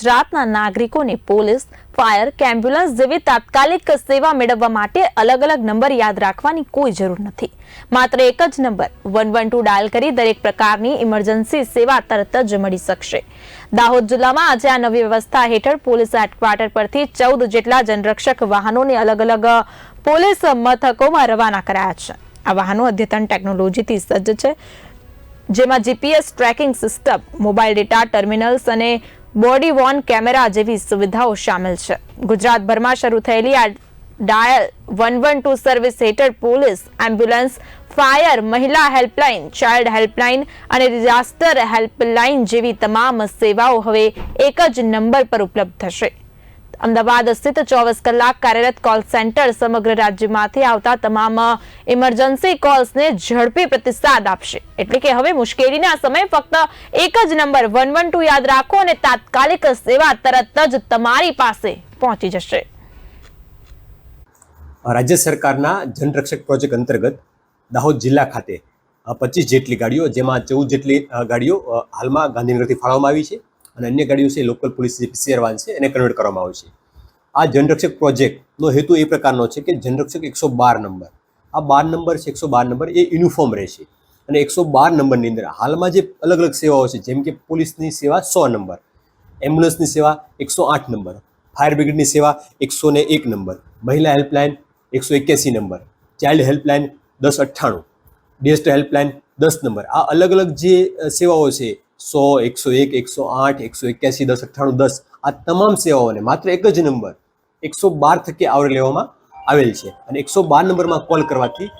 ગુજરાતના નાગરિકોને police, fire, કે એમ્બ્યુલન્સ જેવી તાત્કાલિક સેવા મેળવવા માટે અલગ અલગ નંબર યાદ રાખવાની કોઈ જરૂર નથી. માત્ર એક જ number, one one two dial કરી દરેક પ્રકારની ઇમરજન્સી સેવા તરત જ મળી શકશે. દાહોદ જિલ્લામાં આજે આ નવી વ્યવસ્થા હેઠળ પોલીસ હેડક્વાર્ટર પરથી ચૌદ જેટલા જનરક્ષક વાહનોને અલગ અલગ પોલીસ મથકોમાં રવાના કરાયા છે. આ વાહનો અદ્યતન ટેકનોલોજીથી સજ્જ છે, જેમાં GPS tracking system, mobile data terminals અને બોડી વોર્ન કેમેરા જેવી સુવિધાઓ સામેલ છે. ગુજરાતભરમાં શરૂ થયેલી આ dial one one two service હેઠળ પોલીસ, એમ્બ્યુલન્સ, ફાયર, મહિલા હેલ્પલાઇન, ચાઇલ્ડ હેલ્પલાઇન અને ડિઝાસ્ટર હેલ્પલાઇન જેવી તમામ સેવાઓ હવે એક જ નંબર પર ઉપલબ્ધ થશે. અમદાવાદ સ્થિત ચોવીસ કલાક કાર્યરત કોલ સેન્ટર સમગ્ર રાજ્યમાંથી આવતા તમામ ઇમરજન્સી કોલ્સને ઝડપી પ્રતિસાદ આપશે. એટલે કે હવે મુશ્કેલીના સમયે ફક્ત એક જ નંબર વન વન ટુ યાદ રાખો અને તાત્કાલિક સેવા તરત જ તમારી પાસે પહોંચી જશે. રાજ્ય સરકારના જનરક્ષક પ્રોજેક્ટ અંતર્ગત દાહોદ જિલ્લા ખાતે પચીસ જેટલી ગાડીઓ, જેમાં ચૌદ જેટલી ગાડીઓ હાલમાં ગાંધીનગરથી ફાળવવામાં આવી છે. અને અન્ય ગાડીઓ છે લોકલ પોલીસ જે પીસીઆર વાન છે, એને કન્વર્ટ કરવામાં આવે છે. આ જનરક્ષક પ્રોજેક્ટનો હેતુ એ પ્રકારનો છે કે જનરક્ષક એકસો બાર નંબર. આ બાર નંબર છે, એકસો બાર નંબર એ યુનિફોર્મ રહેશે. અને એકસો બાર નંબરની અંદર હાલમાં જે અલગ અલગ સેવાઓ છે, જેમ કે પોલીસની સેવા સો નંબર એમ્બ્યુલન્સની સેવા એકસો આઠ નંબર ફાયર બ્રિગેડની સેવા એકસો ને એક નંબર, મહિલા હેલ્પલાઇન એકસો એક્યાસી નંબર ચાઇલ્ડ હેલ્પલાઇન દસ અઠ્ઠાણું ડિઝાસ્ટર હેલ્પલાઇન દસ નંબર. આ અલગ અલગ જે સેવાઓ છે સો, એકસો એક, એકસો આઠ, એકસો એક્યાસી, દસ, અઠ્ઠાણું, દસ, આ તમામ સેવાઓને માત્ર એક જ નંબર, એકસો બાર થકી આવરી લેવામાં આવેલ છે. અને એકસો બાર નંબરમાં કોલ કરવાથી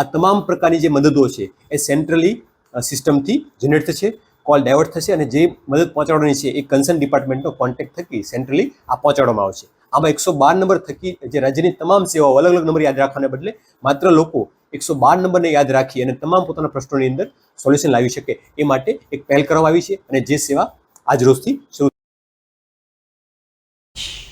આ તમામ પ્રકારની જે મદદો છે, એ સેન્ટ્રલી સિસ્ટમથી જનરેટ થશે, કોલ ડાયવર્ટ થશે અને જે મદદ પહોંચાડવાની છે, એ કન્સર્ન ડિપાર્ટમેન્ટનો કોન્ટેક્ટ થકી સેન્ટ્રલી આ પહોંચાડવામાં આવશે. આમાં એકસો બાર નંબર થકી જે રાજ્યની તમામ સેવાઓ અલગ અલગ નંબર યાદ રાખવાને બદલે માત્ર લોકો એકસો બાર નંબરને યાદ રાખી અને તમામ પોતાના પ્રશ્નોની અંદર સોલ્યુશન લાવી શકે એ માટે એક પહેલ કરવામાં આવી છે અને જે સેવા આજ રોજથી શરૂ